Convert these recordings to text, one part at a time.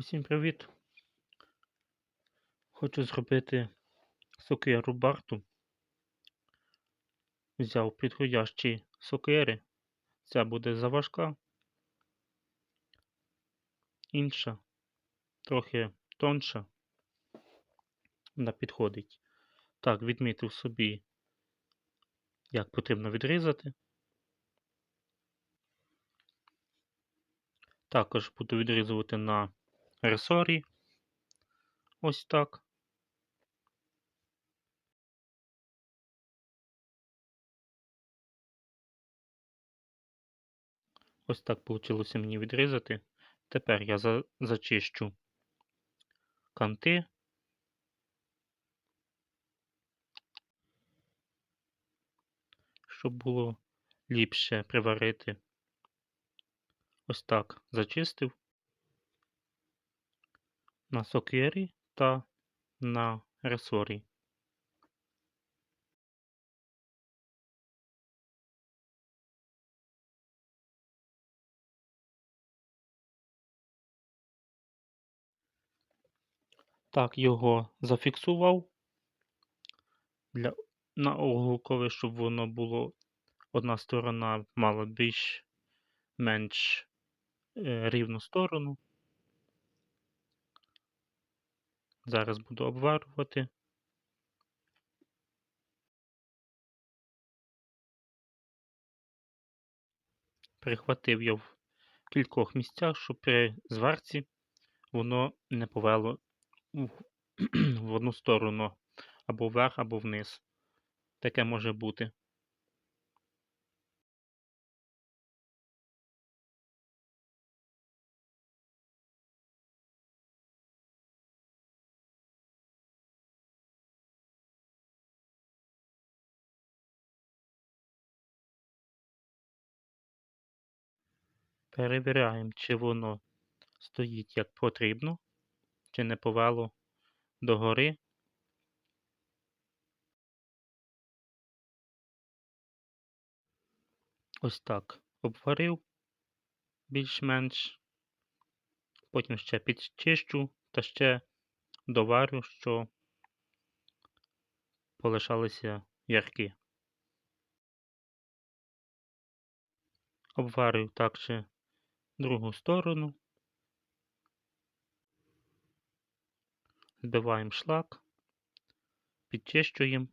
Усім привіт! Хочу зробити сокиру барту. Взяв підходящі сокири. Ця буде заважка. Інша, трохи тонша. Вона підходить. Так, відмітив собі, як потрібно відрізати. Також буду відрізувати на ресорі. Ось так. Ось так вийшло мені відрізати. Тепер я за зачищу канти. Щоб було ліпше приварити. Ось так зачистив на сокирі та на ресорі. Так, його зафіксував для на оголкове, щоб воно було одна сторона мала більш менш е, рівну сторону. Зараз буду обварювати. Прихватив я в кількох місцях, щоб при зварці воно не повело в, одну сторону або вверх, або вниз. Таке може бути. Перевіряємо, чи воно стоїть як потрібно, чи не повело догори. Ось так обварив більш-менш. Потім ще підчищу та ще доварю, що полишалися ярки. Обварюю також другу сторону. Збиваємо шлак, підчищуємо.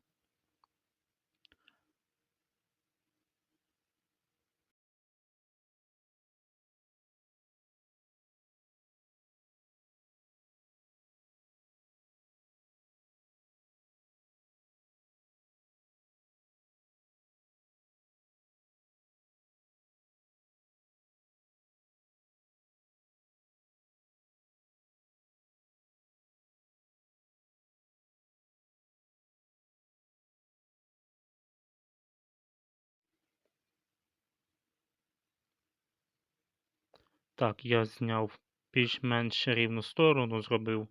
Так, я зняв більш-менш рівну сторону, зробив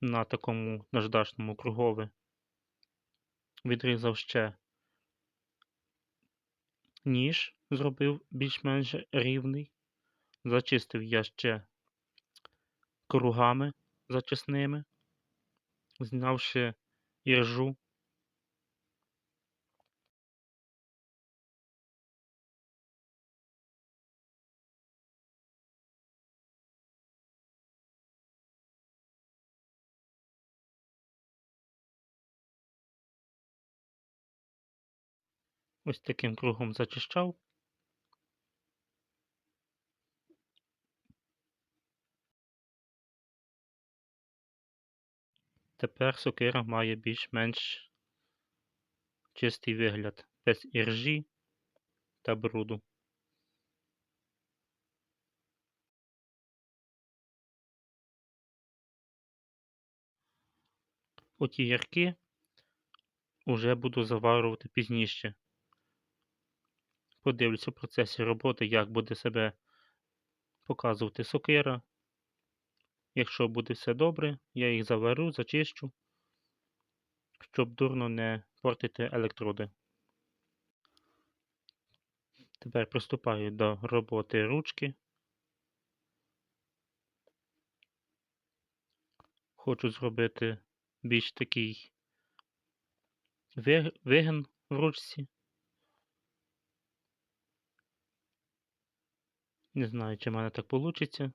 на такому наждачному кругове. Відрізав ще ніж, зробив більш-менш рівний. Зачистив я ще кругами зачисними, знявши іржу. Ось таким кругом зачищав. Тепер сокира має більш-менш чистий вигляд, без іржі та бруду. Оті ярки уже буду заварювати пізніше. Подивлюся в процесі роботи, як буде себе показувати сокира. Якщо буде все добре, я їх заварю, зачищу, щоб дурно не портити електроди. Тепер приступаю до роботи ручки. хочу зробити більш такий ви- вигин в ручці. Не знаю, чи в мене так вийде.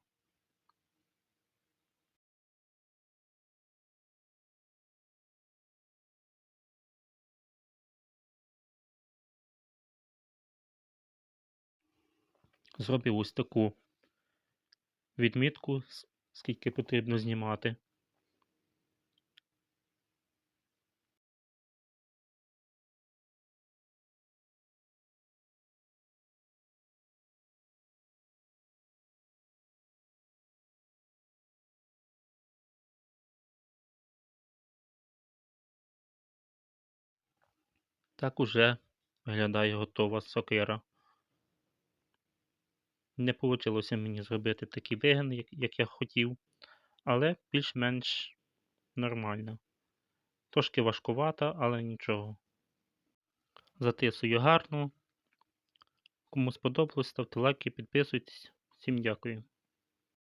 Зробив ось таку відмітку, скільки потрібно знімати. Так уже виглядає готова сокира. Не вийшло мені зробити такий вигин, як, як я хотів, але більш-менш нормально. Трошки важкувата, але нічого. Затисую гарно. Кому сподобалось, ставте лайки, підписуйтесь. Всім дякую.